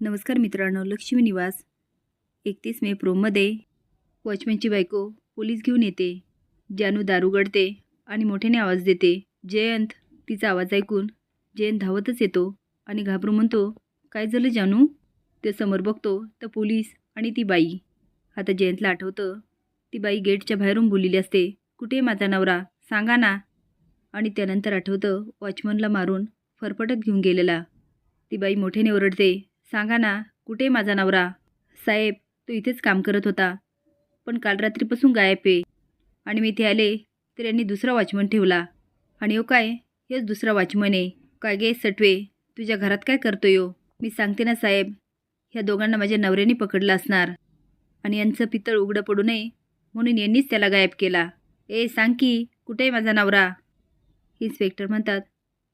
नमस्कार मित्रांनो लक्ष्मी निवास. एकतीस मे प्रोमध्ये वॉचमॅनची बायको पोलीस घेऊन येते जानू दारू गडते आणि मोठ्याने आवाज देते. जयंत तिचा आवाज ऐकून जयंत धावतच येतो आणि घाबरून म्हणतो काय झालं जानू? ते समोर बघतो तर पोलीस आणि ती बाई. आता जयंतला आठवतं ती बाई गेटच्या बाहेरून बोललेली असते कुठे माझा नवरा? सांगा ना. आणि त्यानंतर आठवतं वॉचमनला मारून फरफटत घेऊन गेलेला. ती बाई मोठ्याने ओरडते सांगा ना कुठे माझा नवरा? साहेब तो इथेच काम करत होता. पण काल रात्रीपासून गायब आहे. आणि मी इथे आले तर यांनी दुसरा वॉचमन ठेवला. आणि हो काय हेच दुसरा वॉचमन आहे. काय गे सटवे तुझ्या घरात काय करतो यो हो? मी सांगते ना साहेब ह्या दोघांना माझ्या नवऱ्याने पकडलं असणार. आणि यांचं पितळ उघडं पडू नये म्हणून यांनीच त्याला गायब केला. ए सांग की कुठे आहे माझा नवरा? इन्स्पेक्टर म्हणतात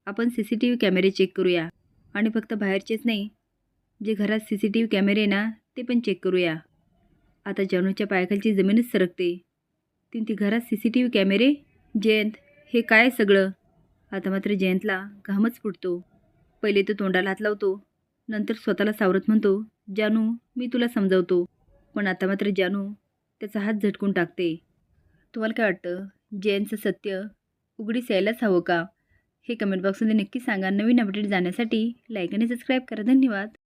आपण C C T V cameras check करूया. आणि फक्त बाहेरचेच नाही जे घरात सी सी टी व्ही कॅमेरे आहे ना ते पण चेक करूया. आता जानूच्या पायाखालची जमीनच सरकते. तीन ती घरात सी सी टी व्ही कॅमेरे जयंत हे काय सगळं? आता मात्र जयंतला घामच फुटतो. पहिले तो तोंडाला हात लावतो नंतर स्वतःला सावरत म्हणतो जानू मी तुला समजावतो. पण आता मात्र जानू त्याचा हात झटकून टाकते. तुम्हाला काय वाटतं? जयंतचं सत्य उघडीस यायलाच हवं का? हे कमेंट बॉक्समध्ये नक्की सांगा. नवीन अपडेट जाण्यासाठी लाईक आणि सबस्क्राईब करा. धन्यवाद.